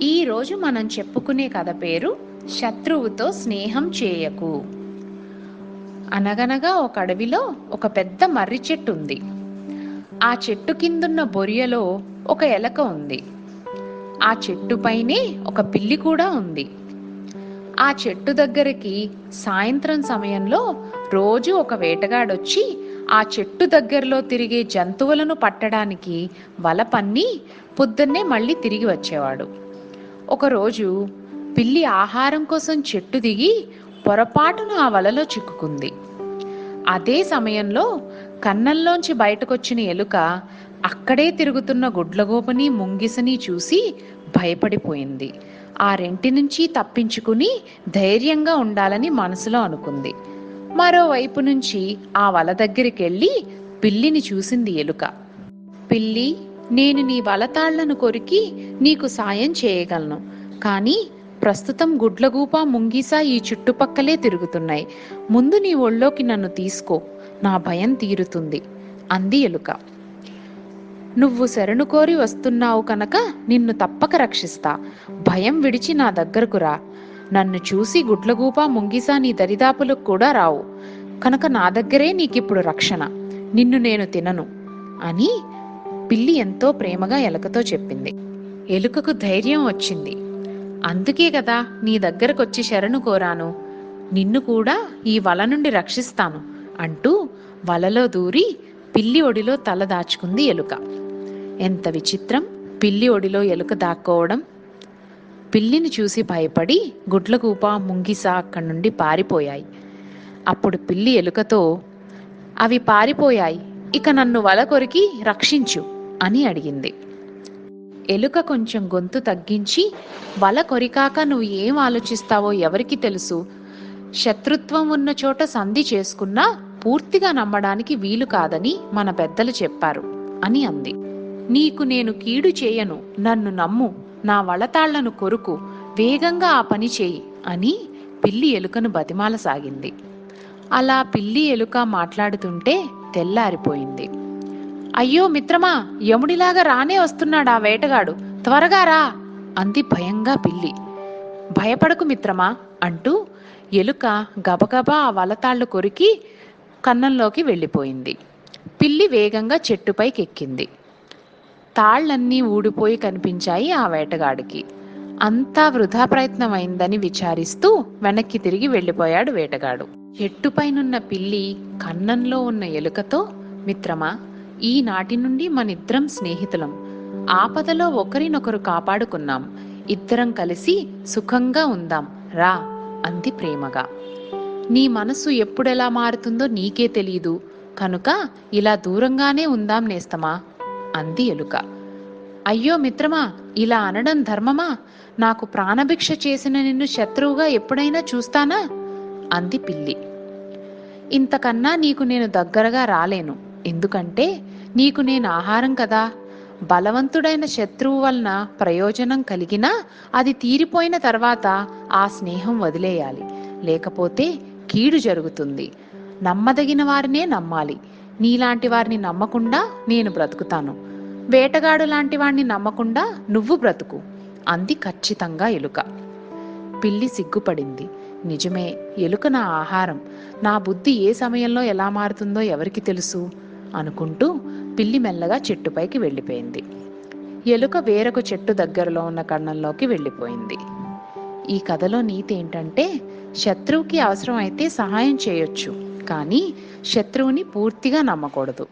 ఈరోజు మనం చెప్పుకునే కథ పేరు శత్రువుతో స్నేహం చేయకు. అనగనగా ఒక అడవిలో ఒక పెద్ద మర్రి చెట్టు ఉంది. ఆ చెట్టు కిందున్న బొరియలో ఒక ఎలక ఉంది. ఆ చెట్టు పైనే ఒక పిల్లి కూడా ఉంది. ఆ చెట్టు దగ్గరికి సాయంత్రం సమయంలో రోజు ఒక వేటగాడొచ్చి ఆ చెట్టు దగ్గరలో తిరిగే జంతువులను పట్టడానికి వల పన్ని పొద్దున్నే మళ్ళీ తిరిగి వచ్చేవాడు. ఒకరోజు పిల్లి ఆహారం కోసం చెట్టు దిగి పొరపాటున ఆ వలలో చిక్కుకుంది. అదే సమయంలో కన్నంలోంచి బయటకొచ్చిన ఎలుక అక్కడే తిరుగుతున్న గుడ్లగోపని ముంగిసని చూసి భయపడిపోయింది. ఆ రెంటి నుంచి తప్పించుకుని ధైర్యంగా ఉండాలని మనసులో అనుకుంది. మరోవైపు నుంచి ఆ వల దగ్గరికి వెళ్ళి పిల్లిని చూసింది ఎలుక. పిల్లి నేను నీ వలతాళ్ళను కొరికి నీకు సాయం చేయగలను. కానీ ప్రస్తుతం గుడ్లగూప ముంగీస ఈ చుట్టుపక్కలే తిరుగుతున్నాయి. ముందు నీ ఒళ్ళోకి నన్ను తీసుకో నా భయం తీరుతుంది అంది ఎలుక. నువ్వు శరణు కోరి వస్తున్నావు కనుక నిన్ను తప్పక రక్షిస్తా. భయం విడిచి నా దగ్గరకు రా. నన్ను చూసి గుడ్లగూప ముంగిస నీ దరిదాపులకు కూడా రావు. కనుక నా దగ్గరే నీకిప్పుడు రక్షణ. నిన్ను నేను తినను అని పిల్లి ఎంతో ప్రేమగా ఎలుకతో చెప్పింది. ఎలుకకు ధైర్యం వచ్చింది. అందుకే కదా నీ దగ్గరకొచ్చి శరణు కోరాను. నిన్ను కూడా ఈ వల నుండి రక్షిస్తాను అంటూ వలలో దూరి పిల్లి ఒడిలో తల దాచుకుంది ఎలుక. ఎంత విచిత్రం! పిల్లి ఒడిలో ఎలుక దాక్కోవడం. పిల్లిని చూసి భయపడి గుడ్లగూప ముంగిస అక్కడి నుండి పారిపోయాయి. అప్పుడు పిల్లి ఎలుకతో అవి పారిపోయాయి. ఇక నన్ను వల కొరికి రక్షించు. అని అడిగింది. ఎలుక కొంచెం గొంతు తగ్గించి వల కొరికాక నువ్వు ఏం ఆలోచిస్తావో ఎవరికి తెలుసు? శత్రుత్వం ఉన్న చోట సంధి చేసుకున్నా పూర్తిగా నమ్మడానికి వీలు కాదని మన పెద్దలు చెప్పారు అని అంది. నీకు నేను కీడు చేయను నన్ను నమ్ము నా వళతాళ్ళను కొరుకు వేగంగా ఆ పని చేయి అని పిల్లి ఎలుకను బతిమాల సాగింది అలా పిల్లి ఎలుక మాట్లాడుతుంటే తెల్లారిపోయింది. అయ్యో మిత్రమా యముడిలాగా రానే వస్తున్నాడా వేటగాడు. త్వరగా రా అంది భయంగా పిల్లి. భయపడకు మిత్రమా అంటూ ఎలుక గబగబా ఆ వలతాళ్ళు కొరికి కన్నంలోకి వెళ్ళిపోయింది. పిల్లి వేగంగా చెట్టుపైకి ఎక్కింది తాళ్ళన్నీ ఊడిపోయి కనిపించాయి ఆ వేటగాడికి. అంతా వృధా ప్రయత్నం అయిందని విచారిస్తూ వెనక్కి తిరిగి వెళ్ళిపోయాడు వేటగాడు. చెట్టుపైనున్న పిల్లి కన్నంలో ఉన్న ఎలుకతో మిత్రమా ఈనాటి నుండి మనిద్దరం స్నేహితులం. ఆపదలో ఒకరినొకరు కాపాడుకున్నాం. ఇద్దరం కలిసి సుఖంగా ఉందాం. రా అంది ప్రేమగా. నీ మనసు ఎప్పుడెలా మారుతుందో నీకే తెలీదు. కనుక ఇలా దూరంగానే ఉందాం నేస్తమా? అంది ఎలుక. అయ్యో మిత్రమా ఇలా అనడం ధర్మమా? నాకు ప్రాణభిక్ష చేసిన నిన్ను శత్రువుగా ఎప్పుడైనా చూస్తానా? అంది పిల్లి. ఇంతకన్నా నీకు నేను దగ్గరగా రాలేను. ఎందుకంటే నీకు నేను ఆహారం కదా. బలవంతుడైన శత్రువు వలన ప్రయోజనం కలిగినా అది తీరిపోయిన తర్వాత ఆ స్నేహం వదిలేయాలి. లేకపోతే కీడు జరుగుతుంది. నమ్మదగిన వారినే నమ్మాలి. నీలాంటి వారిని నమ్మకుండా నేను బ్రతుకుతాను. వేటగాడు లాంటి వాడిని నమ్మకుండా నువ్వు బ్రతుకు. అంది ఖచ్చితంగా ఎలుక. పిల్లి సిగ్గుపడింది. నిజమే ఎలుక నా ఆహారం. నా బుద్ధి ఏ సమయంలో ఎలా మారుతుందో ఎవరికి తెలుసు? అనుకుంటూ పిల్లి మెల్లగా చెట్టుపైకి వెళ్ళిపోయింది. ఎలుక వేరొక చెట్టు దగ్గరలో ఉన్న కన్నంలోకి వెళ్ళిపోయింది. ఈ కథలో నీతి ఏంటంటే శత్రువుకి అవసరం అయితే సహాయం చేయొచ్చు కానీ శత్రువుని పూర్తిగా నమ్మకూడదు.